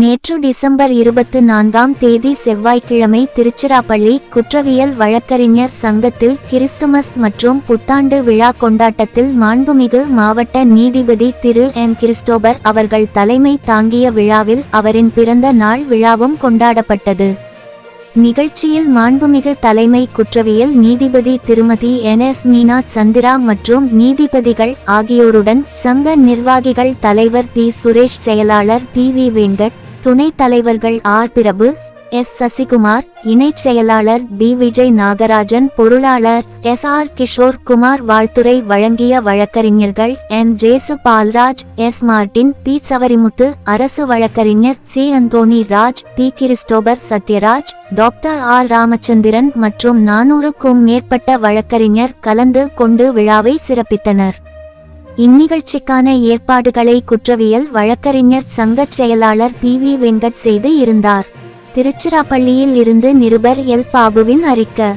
நேற்று டிசம்பர் இருபத்து நான்காம் தேதி செவ்வாய்க்கிழமை திருச்சிராப்பள்ளி குற்றவியல் வழக்கறிஞர் சங்கத்தில் கிறிஸ்துமஸ் மற்றும் புத்தாண்டு விழா கொண்டாட்டத்தில் மாண்புமிகு மாவட்ட நீதிபதி திரு எம் கிறிஸ்டோபர் அவர்கள் தலைமை தாங்கிய விழாவில் அவரின் பிறந்த நாள் விழாவும் கொண்டாடப்பட்டது. நிகழ்ச்சியில் மாண்புமிகு தலைமை குற்றவியல் நீதிபதி திருமதி என் எஸ் மீனா சந்திரா மற்றும் நீதிபதிகள் ஆகியோருடன் சங்க நிர்வாகிகள் தலைவர் பி. சுரேஷ் செயலாளர் பி. வி. வெங்கட் துணைத் தலைவர்கள் ஆர். பிரபு எஸ். சசிகுமார் இணைச் செயலாளர் பி. விஜய் நாகராஜன் பொருளாளர் எஸ். ஆர். கிஷோர் குமார் வாழ்த்துரை வழங்கிய வழக்கறிஞர்கள் M Jesu Palraj S. Martin P. Savarimuthu அரசு வழக்கறிஞர் C. Anthony Raj P. Christopher Sathyaraj doctor R. Ramachandran மற்றும் நானூறுக்கும் மேற்பட்ட வழக்கறிஞர் கலந்து கொண்டு விழாவை சிறப்பித்தனர். இந்நிகழ்ச்சிக்கான ஏற்பாடுகளை குற்றவியல் வழக்கறிஞர் சங்கச் செயலாளர் பி வி வெங்கட் செய்து இருந்தார். திருச்சிராப்பள்ளியில் இருந்து நிருபர் எல். பாபுவின் அறிக்கை.